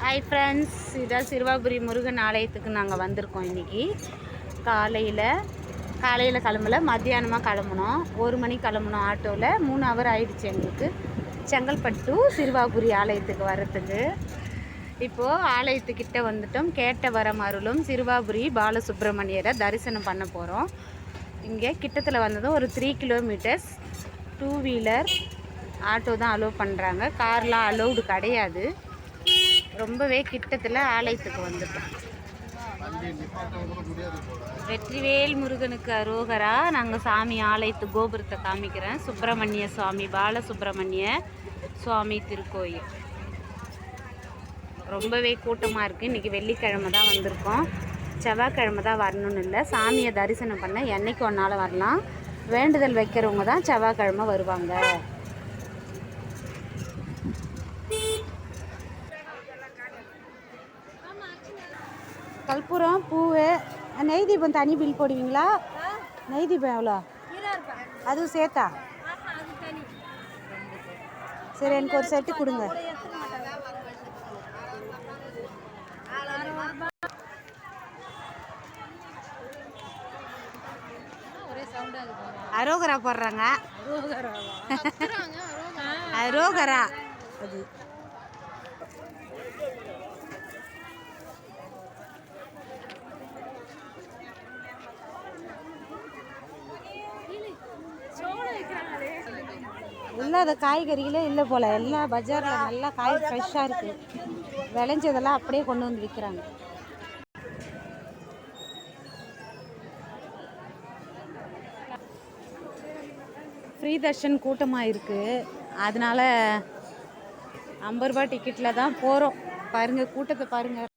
Hi friends இதான் சிறுவாபுரி முருகன் ஆலயத்துக்கு நாங்கள் வந்திருக்கோம் இன்றைக்கி காலையில் காலையில் கிளம்பல மத்தியானமாக கிளம்புனோம். ஒரு மணி கிளம்புனோம் ஆட்டோவில் மூணு ஹவர் ஆயிடுச்சு எங்களுக்கு. செங்கல்பட்டு சிறுவாபுரி ஆலயத்துக்கு வர்றதுக்கு. இப்போது ஆலயத்துக்கிட்ட வந்துட்டோம். கேட்ட வரம் அருளும் சிறுவாபுரி பாலசுப்ரமணியரை தரிசனம் பண்ண போகிறோம் இங்கே கிட்டத்தில் வந்ததும் ஒரு three kilometres two wheeler auto தான் அலோவ் பண்ணுறாங்க கார்லாம் அலோவ்டு கிடையாது. ரொம்பவே கிட்டத்தில் ஆலயத்துக்கு வந்துட்டோம். வெற்றிவேல் முருகனுக்கு அரோகரா. நாங்கள் சாமி ஆலயத்து கோபுரத்தை காமிக்கிறேன். சுப்பிரமணிய சுவாமி பாலசுப்ரமணிய சுவாமி திருக்கோயில். ரொம்பவே கூட்டமாக இருக்குது இன்றைக்கி வெள்ளிக்கிழமை தான் வந்திருக்கோம். செவ்வாய்க்கிழமை தான் வரணும்னு இல்லை. சாமியை தரிசனம் பண்ண என்றைக்கு ஒன்றால் வரலாம். வேண்டுதல் வைக்கிறவங்க தான் செவ்வாய்க்கிழமை வருவாங்க. கற்பூரம் பூவு நெய் தீபம் தனி பில் போடுவீங்களா? நெய் தீபம் எவ்வளோ? அதுவும் சேர்த்தா? சரி எனக்கு ஒரு செட்டு கொடுங்க. அரோகரா போடுறாங்க. அரோகரா அது. இல்லாத காய்கறிகளே இல்லை போல். எல்லா பஜாரில் நல்லா காய் ஃப்ரெஷ்ஷாக இருக்குது விளைஞ்சதெல்லாம் அப்படியே கொண்டு வந்து விற்கிறாங்க ஃப்ரீ தர்ஷன் கூட்டமாக இருக்குது அதனால் ஐம்பது ரூபா டிக்கெட்டில் தான் போகிறோம் பாருங்கள் கூட்டத்தை பாருங்கள்